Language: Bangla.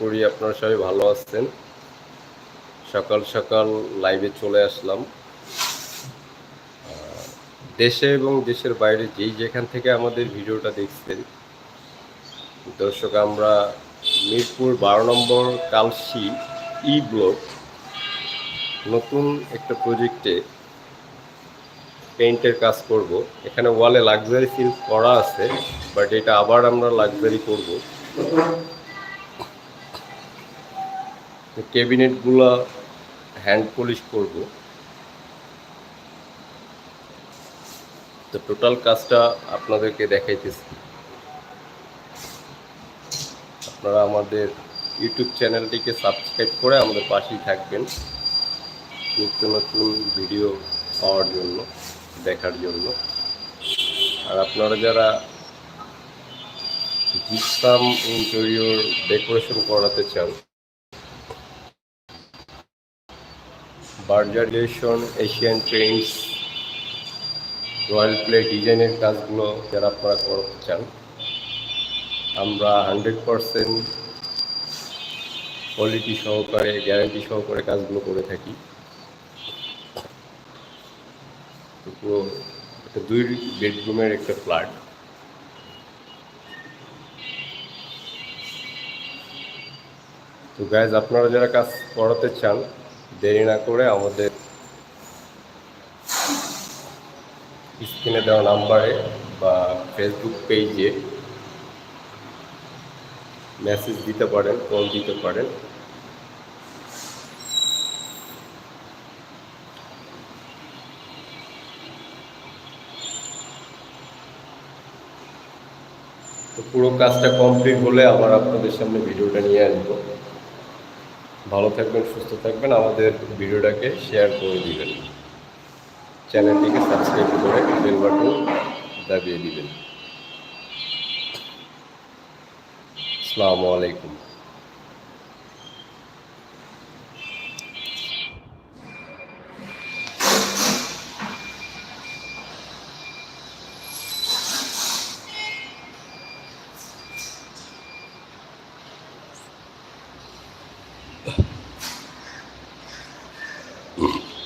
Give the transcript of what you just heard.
করি, আপনারা সবাই ভালো আছেন। সকাল সকাল লাইভে চলে আসলাম। দেশে এবং দেশের বাইরে যেই যেখান থেকে আমাদের ভিডিওটা দেখছেন, দর্শক, আমরা মিরপুর বারো নম্বর কালসি ই ব্লক নতুন একটা প্রজেক্টে পেন্টের কাজ করব। এখানে ওয়ালে লাক্সারি ফিল করা আছে বাট এটা আবার আমরা লাক্সারি করব। ক্যাবিনেটগুলো হ্যান্ড পলিশ করব। তো টোটাল কাজটা আপনাদেরকে দেখাইতেছি। আপনারা আমাদের ইউটিউব চ্যানেলটিকে সাবস্ক্রাইব করে আমাদের পাশেই থাকবেন। নিত্য নতুন ভিডিও পাওয়ার জন্য, দেখার জন্য। আর আপনারা যারা জিপসাম ইন্টেরিয়র ডেকোরেশন করাতে চান বার্জারিলেশন এশিয়ান পেন্টস রয়্যাল প্লে ডিজাইনের কাজগুলো যারা আপনারা করাতে চান, আমরা হান্ড্রেড পারসেন্ট কোয়ালিটি সহকারে, গ্যারান্টি সহকারে কাজগুলো করে থাকি। পুরো একটা দুই বেডরুমের একটা ফ্ল্যাট। তো গ্যাস আপনারা যারা কাজ করাতে চান দেরি না করে আমাদের স্ক্রিনে দেওয়া নাম্বারে বা ফেসবুক পেজে মেসেজ দিতে পারেন কল দিতে পারেন। তো পুরো কাজটা কমপ্লিট হলে আবার আপনাদের সামনে ভিডিওটা নিয়ে আসব। ভালো থাকবেন, সুস্থ থাকবেন। আমাদের ভিডিওটাকে শেয়ার করে দিবেন। চ্যানেলটিকে সাবস্ক্রাইব করে বেল বাটন দাবিয়ে দিবেন। আসসালামু আলাইকুম।